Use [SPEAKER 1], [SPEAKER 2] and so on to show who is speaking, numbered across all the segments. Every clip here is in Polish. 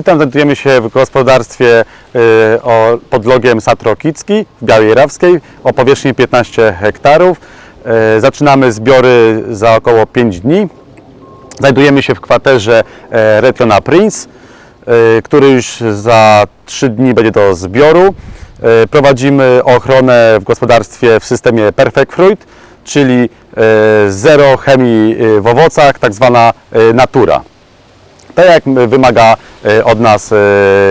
[SPEAKER 1] Witam, znajdujemy się w gospodarstwie y, o, pod logiem Satrokicki w Białej Rawskiej o powierzchni 15 hektarów. Y, Zaczynamy zbiory za około 5 dni. Znajdujemy się w kwaterze e, Retrona Prince, który już za 3 dni będzie do zbioru. Prowadzimy ochronę w gospodarstwie w systemie Perfect Fruit, czyli zero chemii w owocach, tak zwana natura. Tak jak wymaga e, od nas e,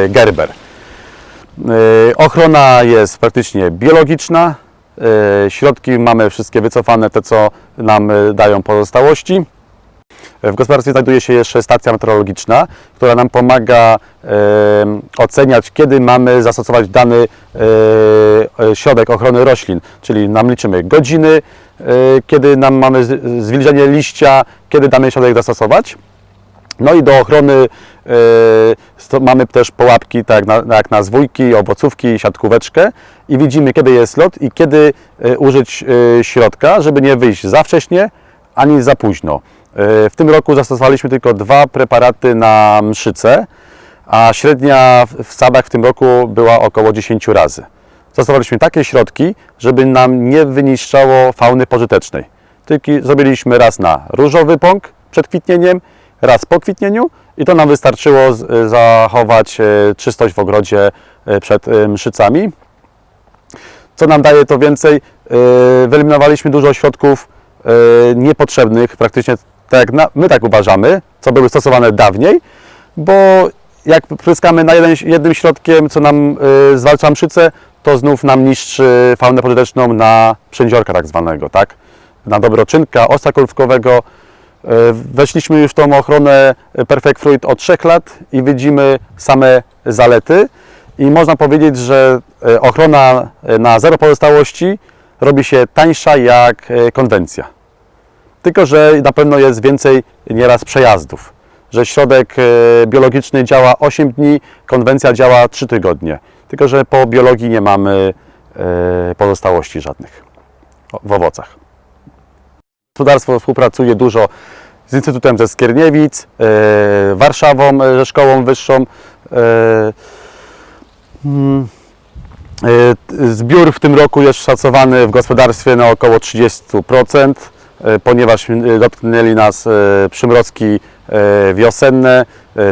[SPEAKER 1] Gerber. E, Ochrona jest praktycznie biologiczna. Środki mamy wszystkie wycofane, te co nam dają pozostałości. W gospodarstwie znajduje się jeszcze stacja meteorologiczna, która nam pomaga oceniać, kiedy mamy zastosować dany środek ochrony roślin, czyli nam liczymy godziny, kiedy nam mamy zwilżenie liścia, kiedy dany środek zastosować. No i do ochrony e, mamy też połapki, tak na, jak na zwójki, owocówki, siatkóweczkę i widzimy, kiedy jest lot i kiedy e, użyć e, środka, żeby nie wyjść za wcześnie, ani za późno. W tym roku zastosowaliśmy tylko dwa preparaty na mszycę, a średnia w- w sadach w tym roku była około 10 razy. Zastosowaliśmy takie środki, żeby nam nie wyniszczało fauny pożytecznej. Tylko zrobiliśmy raz na różowy pąk przed kwitnieniem, raz po kwitnieniu i to nam wystarczyło z- zachować e, czystość w ogrodzie e, przed mszycami. Co nam daje to więcej? Wyeliminowaliśmy dużo środków niepotrzebnych, praktycznie tak na, my tak uważamy, co były stosowane dawniej, bo jak pryskamy na jeden, jednym środkiem, co nam zwalcza mszycę, to znów nam niszczy faunę pożyteczną na przędziorka tak zwanego, tak? Na dobroczynka, osa kulwkowego. E, Weszliśmy już w tą ochronę Perfect Fruit od 3 lat i widzimy same zalety. I można powiedzieć, że e, ochrona e, na zero pozostałości robi się tańsza jak konwencja. Tylko, że na pewno jest więcej nieraz przejazdów. Że środek biologiczny działa 8 dni, konwencja działa 3 tygodnie. Tylko, że po biologii nie mamy pozostałości żadnych w owocach. Gospodarstwo współpracuje dużo z Instytutem ze Skierniewic, e, Warszawą, e, ze Szkołą Wyższą. e, mm, Zbiór w tym roku jest szacowany w gospodarstwie na około 30%, e, ponieważ dotknęli nas przymrozki wiosenne,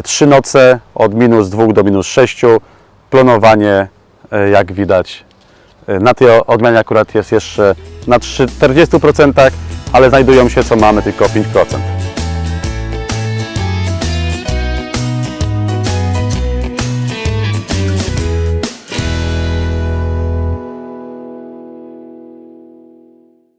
[SPEAKER 1] trzy noce od minus 2 do minus 6, plonowanie jak widać na tej odmianie akurat jest jeszcze na 40%, ale znajdują się co mamy tylko 5%.